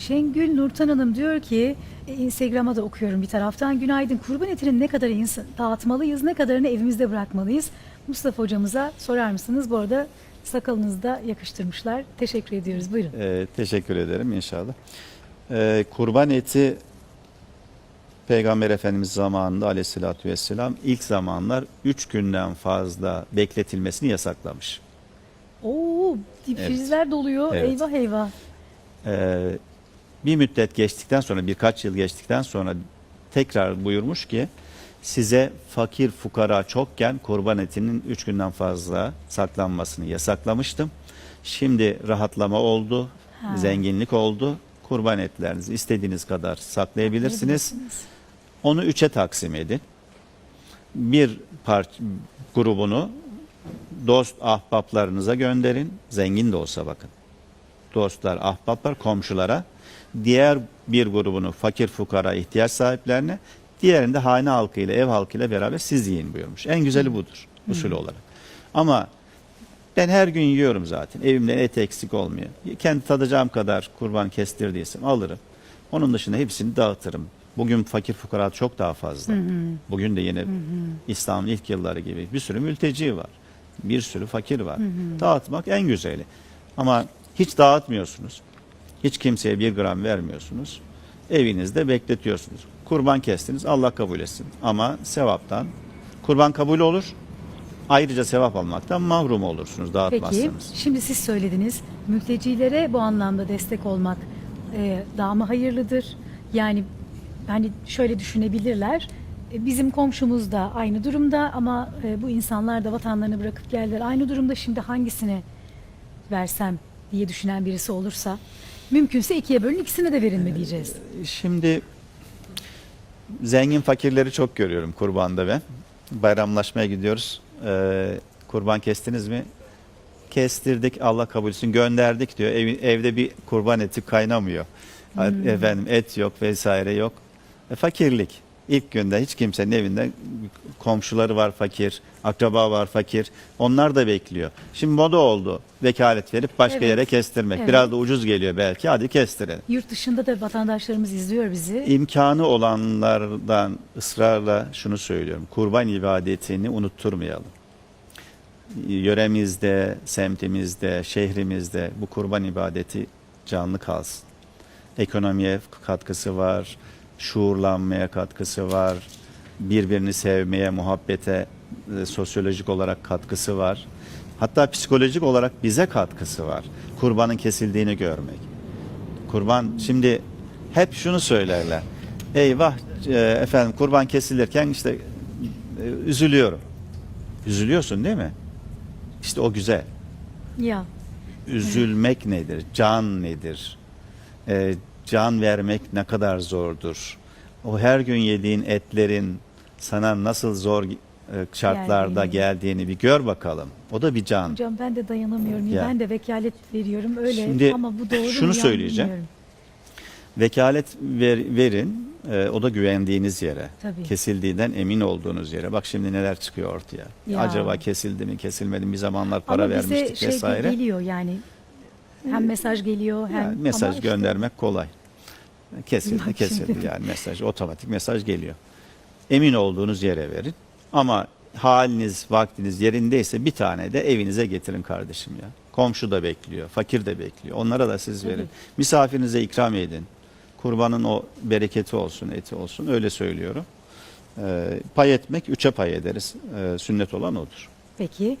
Şengül Nurtan Hanım diyor ki e, Instagram'a da okuyorum bir taraftan. Günaydın kurban etinin ne kadar insan dağıtmalıyız, ne kadarını evimizde bırakmalıyız? Mustafa hocamıza sorar mısınız? Bu arada sakalınızı da yakıştırmışlar. Teşekkür ediyoruz. Buyurun. Ee, teşekkür ederim inşallah. Ee, kurban eti Peygamber Efendimiz zamanında aleyhissalatü vesselam ilk zamanlar 3 günden fazla bekletilmesini yasaklamış. Oo, dipfrizler doluyor. Evet. Eyvah eyvah. Ee, bir müddet geçtikten sonra birkaç yıl geçtikten sonra tekrar buyurmuş ki size fakir fukara çokken kurban etinin 3 günden fazla saklanmasını yasaklamıştım. Şimdi rahatlama oldu, Ha. zenginlik oldu. Kurban etlerinizi istediğiniz kadar saklayabilirsiniz. Onu üçe taksim edin. Bir parç grubunu dost ahbaplarınıza gönderin. Zengin de olsa bakın. Dostlar, ahbaplar, komşulara. Diğer bir grubunu fakir fukara ihtiyaç sahiplerine. Diğerinde hane halkıyla, ev halkıyla beraber siz yiyin buyurmuş. En güzeli budur usul olarak. Ama ben her gün yiyorum zaten. Evimde et eksik olmuyor. Kendi tadacağım kadar kurban kestirdiysem alırım. Onun dışında hepsini dağıtırım. Bugün fakir fukara çok daha fazla. Bugün de yine İslam'ın ilk yılları gibi bir sürü mülteci var. Bir sürü fakir var. Dağıtmak en güzeli. Ama hiç dağıtmıyorsunuz. Hiç kimseye bir gram vermiyorsunuz. Evinizde bekletiyorsunuz. Kurban kestiniz Allah kabul etsin. Ama sevaptan kurban kabul olur. Ayrıca sevap almaktan mahrum olursunuz Peki, dağıtmazsanız. şimdi siz söylediniz. Mültecilere bu anlamda destek olmak e, daha mı hayırlıdır? Yani hani şöyle düşünebilirler. e, Bizim komşumuz da aynı durumda ama e, bu insanlar da vatanlarını bırakıp geldiler. Aynı durumda şimdi hangisine versem diye düşünen birisi olursa mümkünse ikiye bölün ikisine de verin mi diyeceğiz. Şimdi zengin fakirleri çok görüyorum kurbanda ben. Bayramlaşmaya gidiyoruz. Ee, kurban kestiniz mi? Kestirdik Allah kabul etsin gönderdik diyor. Evi- evde bir kurban eti kaynamıyor. Efendim et yok vesaire yok. E, fakirlik. İlk günde hiç kimsenin evinde komşuları var fakir, akraba var fakir. Onlar da bekliyor. Şimdi moda oldu. Vekalet verip başka Evet. yere kestirmek. Evet. Biraz da ucuz geliyor belki. Hadi kestirelim. Yurt dışında da vatandaşlarımız izliyor bizi. İmkanı olanlardan ısrarla şunu söylüyorum. Kurban ibadetini unutturmayalım. Yöremizde, semtimizde, şehrimizde bu kurban ibadeti canlı kalsın. Ekonomiye katkısı var, şuurlanmaya katkısı var, birbirini sevmeye, muhabbete e, sosyolojik olarak katkısı var. Hatta psikolojik olarak bize katkısı var. Kurbanın kesildiğini görmek. Kurban şimdi hep şunu söylerler. Eyvah e, efendim kurban kesilirken işte e, üzülüyorum. Üzülüyorsun değil mi? İşte o güzel. Ya Üzülmek nedir? Can nedir? E, can vermek ne kadar zordur? O her gün yediğin etlerin sana nasıl zor e, şartlarda Geldiğini. geldiğini bir gör bakalım. O da bir can. hocam ben de dayanamıyorum. Ya. Ben de vekalet veriyorum öyle Şimdi ama bu doğru şunu Yani söyleyeceğim. bilmiyorum. Vekalet ver- verin, e, o da güvendiğiniz yere. Tabii. Kesildiğinden emin olduğunuz yere. Bak şimdi neler çıkıyor ortaya. Ya. Acaba kesildi mi, kesilmedi mi? Bir zamanlar para Ama bize vermiştik şey vesaire. geliyor yani. Hem mesaj geliyor hem Yani mesaj ama işte- göndermek kolay. Kesildi, kesildi yani mesaj, otomatik mesaj geliyor. Emin olduğunuz yere verin. Ama haliniz, vaktiniz yerindeyse bir tane de evinize getirin kardeşim ya. Komşu da bekliyor, fakir de bekliyor. Onlara da siz verin. Misafirinize ikram edin. Kurbanın o bereketi olsun, eti olsun. Öyle söylüyorum. Ee, pay etmek üçe pay ederiz. Ee, sünnet olan odur. Peki.